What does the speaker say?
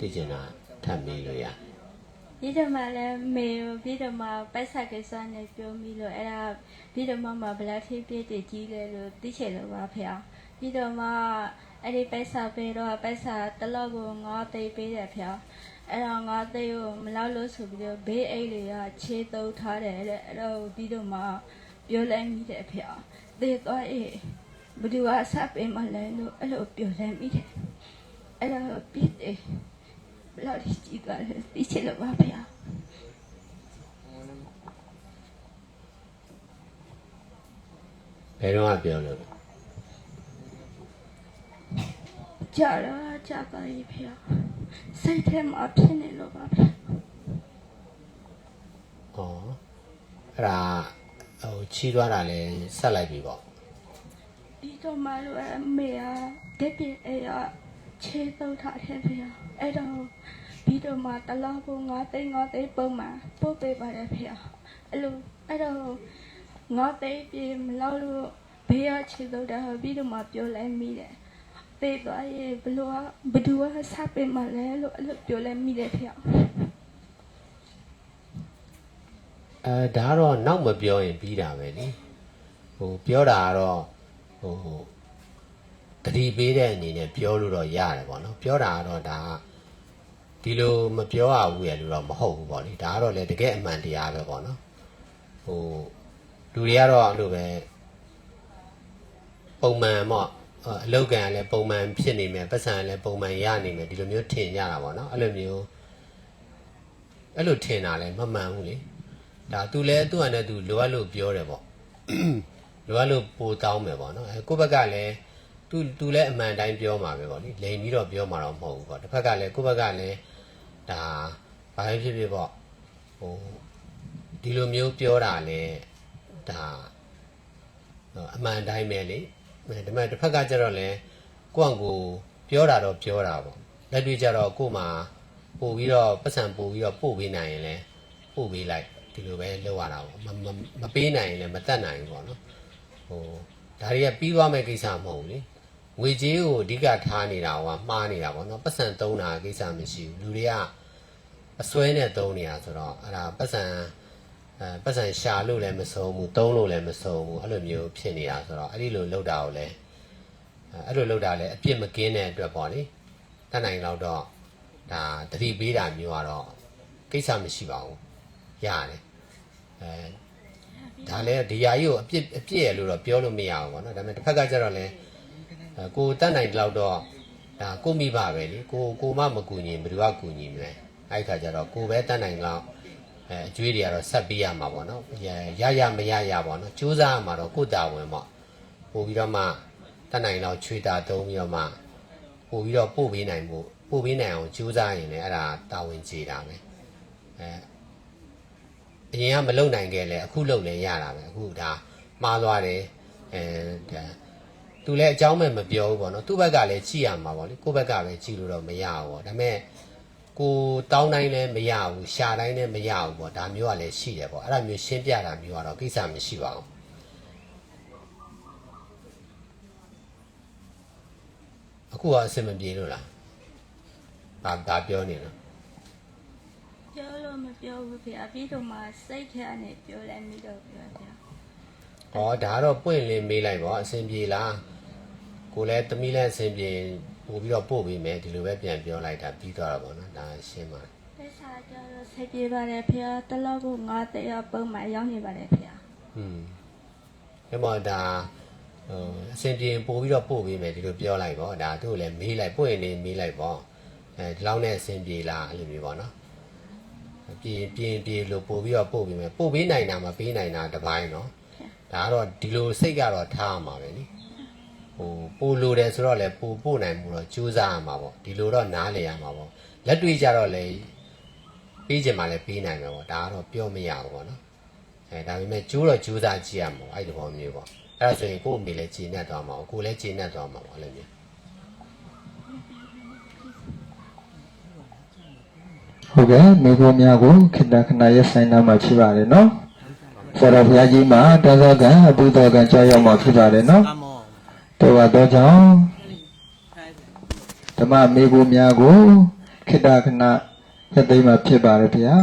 သိကျင်တာထပ်မေးလို့ရပြီးတော့မှလည်းမေကိုပြီးတော့မှပိုက်ဆက်ကိစ္စနဲ့ပြောမိလို့အဲ့ဒါပြီးတော့မှမဘလက်ထိပြည့်တည်ကြီးလဲလို့သိချင်လို့ပါဖေ။ပြီးတော့မှအဲ့ဒီပိုက်ဆက်ပေးတော့ပိုက်ဆက်တစ်လောက်ကိုငါသိပ်ပေးတယ်ဖေ။အဲ့တော့ငါသိပ်ကိုမလောက်လို့ဆိုပြီးတော့ဘေးအိတ်တွေကခြေတုပ်ထားတယ်တဲ့အဲ့တော့ပြီးတော့မှပြောလိုက်မိတယ်ဖေ။သေသွားအေးဘယ်သူကဆက်ပေးမလဲလို့အဲ့လိုပြောလိုက်မိတယ်။အဲ့တော့ပြည့်တယ် ဘယ်လောက်ထိကြီးသွားလဲသိချင်လို့ပါဖေ။ဘယ်တော့မှပြောလို့ကြာတော့ကြာပါပြီဖေ။စိတ်ထဲမှာဖြစ်နေလို့ပါဖေဩအဲ့ဒါဟိုချီးသွားတာလဲဆက်လိုက်ပြီပေါ့။ဒီတော့မှလို့အမေကတက်ပြင်းအေးရ ခြေသုတ်ထားတယ်ဖေ။အဲ့တော့ဒီတော့မှတလားကိုငါသိန်းငါသိန်းပုံမှန်ပို့ပေးပါတယ်ဖေ။အဲ့လိုအဲ့တော့ငါသိန်းပြေမလောက်လို့ဘေးရခြေသုတ်တာပြီးတော့မှပြောလိုက်မိတယ်။သေးသွားရေဘလို့ကဘသူကဆက်ပေးမလဲလို့အဲ့လိုပြောလိုက်မိတယ်ဖေအဲဒါကတော့နောက်မပြောရင်ပြီးတာပဲလေဟိုပြောတာကတော့ဟို တတိပေးတဲ့အနေနဲ့ပြောလို့တော့ရတယ်ပေါ့နော်ပြောတာကတော့ဒါကဒီလိုမပြောရဘူးရလို့တော့မဟုတ်ဘူးပေါ့လေဒါကတော့လေတကယ်အမှန်တရားပဲပေါ့နော်ဟိုလူတွေကတော့အဲ့လိုပဲပုံမှန်ပေါ့အလောက်ကန်ကလည်းပုံမှန်ဖြစ်နေမယ်ပတ်စံကလည်းပုံမှန်ရနေမယ်ဒီလိုမျိုးထင်ကြတာပေါ့နော်အဲ့လိုမျိုးအဲ့လိုထင်တာလည်းမမှန်ဘူးလေဒါသူလည်းသူ့အနေနဲ့သူလိုအပ်လို့ပြောတယ်ပေါ့လိုအပ်လို့ပိုတောင်းမယ်ပေါ့နော်အဲကိုယ့်ဘက်ကလည်း သူသူလည်းအမှန်တိုင်းပြောမှာပဲပေါ့နိလိန်ပြီးတော့ပြောမှာတော့မဟုတ်ဘူးပေါ့တစ်ဖက်ကလည်းကိုယ့်ဘက်ကလည်းဒါဘာပဲဖြစ်ဖြစ်ပေါ့ဟိုဒီလိုမျိုးပြောတာလည်းဒါအမှန်တိုင်းပဲလေအဲဒါပေမဲ့တစ်ဖက်ကကျတော့လည်းကိုယ့်အကိုပြောတာတော့ပြောတာပေါ့လက်တွေ့ကျတော့ကို့မှာပို့ပြီးတော့ပတ်စံပို့ပြီးတော့ပို့ပေးနိုင်ရင်လည်းပို့ပေးလိုက်ဒီလိုပဲလုပ်ရတာပေါ့မမမပေးနိုင်ရင်လည်းမတတ်နိုင်ဘူးပေါ့နော်ဟိုဒါတွေကပြီးသွားမဲ့ကိစ္စမဟုတ်ဘူးလေ ငွေကြေးကိုအဓိကထားနေတာကမှားနေတာပေါ့နော်ပတ်စံသုံးတာကိစ္စမရှိဘူးလူတွေကအစွဲနဲ့သုံးနေတာဆိုတော့အဲ့ဒါပတ်စံအဲပတ်စံရှာလို့လည်းမဆုံးဘူးသုံးလို့လည်းမဆုံးဘူးအဲ့လိုမျိုးဖြစ်နေတာဆိုတော့အဲ့ဒီလိုလုပ်တာကိုလည်းအဲအဲ့လိုလုပ်တာလည်းအပြစ်မကင်းတဲ့အတွက်ပေါ့လေတတ်နိုင်တော့တော့ဒါတတိပေးတာမျိုးကတော့ကိစ္စမရှိပါဘူးရတယ်အဲဒါလည်းဒီယာကြီးကိုအပြစ်အပြစ်ရလို့တော့ပြောလို့မရဘူးပေါ့နော်ဒါပေမဲ့တစ်ဖက်ကကျတော့လည်းအဲ ကိုတတ်နိုင်တဲ့လောက်တော့ဒါကိုမိဘပဲလေကိုကိုမမကူညီဘယ်သူကကူညီမလဲအဲ့ဒီခါကျတော့ကိုပဲတတ်နိုင်လောက်အဲအကျွေးတွေကတော့ဆက်ပေးရမှာပေါ့နော်ရရရမရရပေါ့နော်စူးစမ်းရမှာတော့ကိုတာဝန်ပေါ့ပို့ပြီးတော့မှတတ်နိုင်လောက်ချွေတာသုံးပြီးတော့မှပို့ပြီးတော့ပို့ပေးနိုင်ဖို့ပို့ပေးနိုင်အောင်စူးစမ်းရင်လည်းအဲ့ဒါတာဝန်ကျေတာပဲအဲအရင်ကမလုံနိုင်ခဲ့လဲအခုလုံလဲရတာပဲအခုဒါမှားသွားတယ်အဲဒါ သူလည်းအကြောင်းမဲ့မပြောဘူးပေါ့နော်သူ့ဘက်ကလည်းကြည့်ရမှာပေါ့လေကိုယ့်ဘက်ကပဲကြည့်လို့တော့မရဘူးပေါ့ဒါပေမဲ့ကိုတောင်းတိုင်းလည်းမရဘူးရှာတိုင်းလည်းမရဘူးပေါ့ဒါမျိုးကလည်းရှိတယ်ပေါ့အဲ့ဒါမျိုးရှင်းပြတာမျိုးကတော့ကိစ္စမရှိပါဘူးအခုကအဆင်မပြေလို့လားဒါဒါပြောနေလားပြောလို့မပြောဘူးဖေအပြီးတော့မှစိတ်ထဲနဲ့ပြောလိုက်မိတော့ပြောတယ်။ဩဒါတော့ပွင့်လင်းမေးလိုက်ပါအဆင်ပြေလား။ ကိုလည်းတမီးလည်းအဆင်ပြေပို့ပြီးတော့ပို့ပေးမယ်ဒီလိုပဲပြန်ပြောလိုက်တာပြီးသွားတာပေါ့နော်။ဒါရှင်းပါလက်စားကြတော့စိတ်ပြေပါတယ်ဖေတလောက်ကိုငါတရားပုံမှန်ရောက်နေပါတယ်ဖေ။อืมအဲ့မှာဒါဟိုအဆင်ပြေပို့ပြီးတော့ပို့ပေးမယ်ဒီလိုပြောလိုက်ပေါ့ဒါသူ့ကိုလည်းမေးလိုက်ပွင့်လင်းမေးလိုက်ပေါ့အဲဒီလောက်နဲ့အဆင်ပြေလားအဲ့လိုမျိုးပေါ့နော်။ပြေပြေပြေလို့ပို့ပြီးတော့ပို့ပေးမယ်ပို့ပေးနိုင်တာမပေးနိုင်တာတစ်ပိုင်းနော်။ဒါကတော့ဒီလိုစိတ်ကတော့ထားရမှာပဲနိ။ ဟိုပို့လို့တယ်ဆိုတော့လေပို့ပို့နိုင်မှုတော့ကြိုးစားရမှာပေါ့ဒီလိုတော့နားလည်ရမှာပေါ့လက်တွေ့ကြတော့လေပေးချင်မှလည်းပေးနိုင်မှာပေါ့ဒါကတော့ပြောမရဘူးပေါ့နော်အဲဒါပေမဲ့ကြိုးတော့ကြိုးစားကြည့်ရမှာပေါ့အဲ့ဒီပုံမျိုးပေါ့အဲ့ဒါဆိုရင်ကို့အမေလည်းခြေနဲ့သွားမှာပေါ့ကိုလည်းခြေနဲ့သွားမှာပေါ့အဲ့လိုမျိုးဟုတ်ကဲ့မိဘများကိုခိတ္တခဏရက်ဆိုင်နာမှာဖြစ်ပါတယ်နော်ဆရာတော်ဘုရားကြီးမှာတသောကံအပုသောကံကြောက်ရောက်မှာဖြစ်ပါတယ်နော် တော်ပါတော့ကြောင့်ဓမ္မမိဘများကိုခိတ္တခဏရသိမ်းမှာဖြစ်ပါတယ်ဗျာ